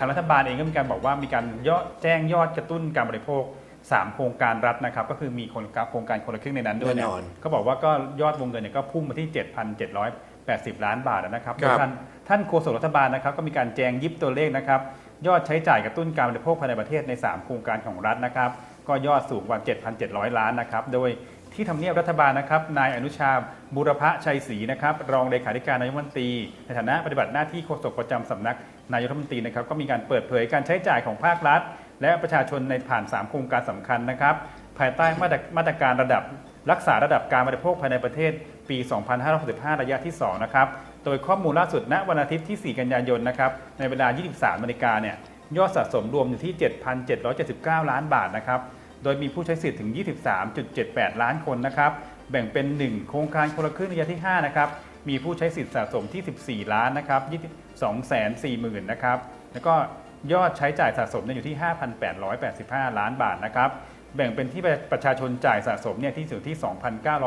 ทางรัฐบาลเองก็มีการบอกว่ามีการยอดแจ้งยอดกระตุ้นการบริโภค 3 โครงการรัฐนะครับ ก็คือมีโครงการโครงการคนละครึ่งในนั้นด้วยแน่เนี่ยนอนก็บอกว่าก็ยอดวงเงินเนี่ยก็พุ่งมาที่ 7,780 ล้านบาทนะครับครับโดยท่านท่านโฆษกรัฐบาลนะครับ ก็มีการแจงยิบตัวเลขนะครับ ยอดใช้จ่ายกระตุ้นการบริโภคภายในประเทศใน 3 โครงการของรัฐนะครับ ก็ยอดสูงกว่า 7,700 ล้านนะครับ โดย ที่ทำเนียบรัฐบาลนะครับ นายอนุชาบุรพชัยศรีนะครับ รองเลขาธิการนายกรัฐมนตรี ในฐานะปฏิบัติหน้าที่โฆษกประจำสำนักนายกรัฐมนตรีนะครับ ก็มีการเปิดเผยการใช้จ่ายของภาครัฐ และประชาชนในผ่าน 3 โครงการสำคัญนะครับ ภายใต้มาตรมาตรการระดับรักษาระดับการบริโภคภายในประเทศปี 2565 ระยะที่ 2 นะครับ โดยข้อมูลล่าสุดณวันอาทิตย์ที่ 4 กันยายนนะครับ ในเวลา 23นาฬิกาเนี่ย ยอดสะสมรวมอยู่ที่ 7,779 ล้านบาทนะครับ โดยมีผู้ใช้สิทธิ์ถึง 23.78 ล้านคนนะครับแบ่งเป็น 1 โครงการคนละครึ่งระยะที่5นะครับมีผู้ใช้สิทธิ์สะสมที่ 14 ล้านนะครับ240,000นะครับแล้วก็ยอดใช้จ่ายสะสมเนี่ยอยู่ที่ 5,885 ล้านบาทนะครับแบ่งเป็นที่ประชาชนจ่ายสะสมเนี่ยที่อยู่ที่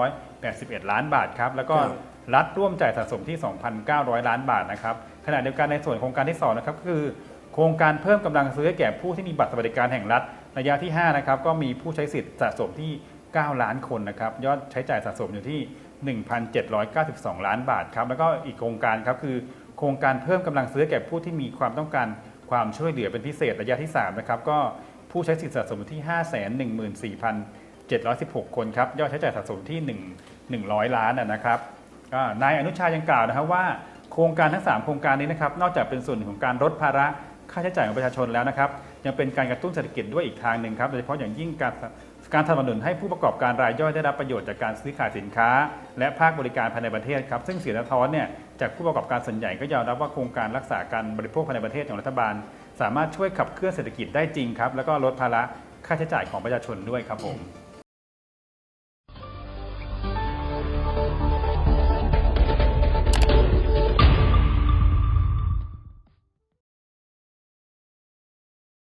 2,981 ล้านบาทครับแล้วก็ครับรัฐร่วมจ่ายสะสมที่ 2,900 ล้านบาทนะครับขณะเดียวกันในส่วนโครงการที่2นะครับก็คือ โครงการเพิ่มกำลังซื้อให้แก่ผู้ที่มีบัตรสวัสดิการแห่งรัฐ ระยะที่5นะครับก็มีผู้ใช้สิทธิ์สะสมที่ 9 ล้านคนนะครับยอดใช้จ่ายสะสมอยู่ที่ 1,792 ล้านบาทครับแล้วก็อีกโครงการครับคือ โครงการเพิ่มกำลังซื้อแก่ผู้ที่มีความต้องการความช่วยเหลือเป็นพิเศษระยะที่3นะครับก็ผู้ใช้สิทธิ์สะสมอยู่ที่ 514,716 คนครับยอดใช้จ่ายสะสมที่ 1 100 ล้านนะครับนายอนุชายังกล่าวนะครับว่าโครงการทั้ง 3 โครงการนี้นะครับนอกจากเป็นส่วนหนึ่งของการลดภาระ ค่าใช้จ่ายของประชาชนแล้วนะครับ ยังเป็นการกระตุ้นเศรษฐกิจด้วยอีกทางหนึ่งครับ โดยเฉพาะอย่างยิ่งการการสนับสนุนให้ผู้ประกอบการรายย่อยได้รับประโยชน์จากการซื้อขายสินค้า และภาคบริการภายในประเทศครับ ซึ่งเสียงสะท้อนเนี่ยจากผู้ประกอบการส่วนใหญ่ก็ยอมรับว่าโครงการรักษาการบริโภคภายในประเทศของรัฐบาล สามารถช่วยขับเคลื่อนเศรษฐกิจได้จริงครับ แล้วก็ลดภาระค่าใช้จ่ายของประชาชนด้วยครับผม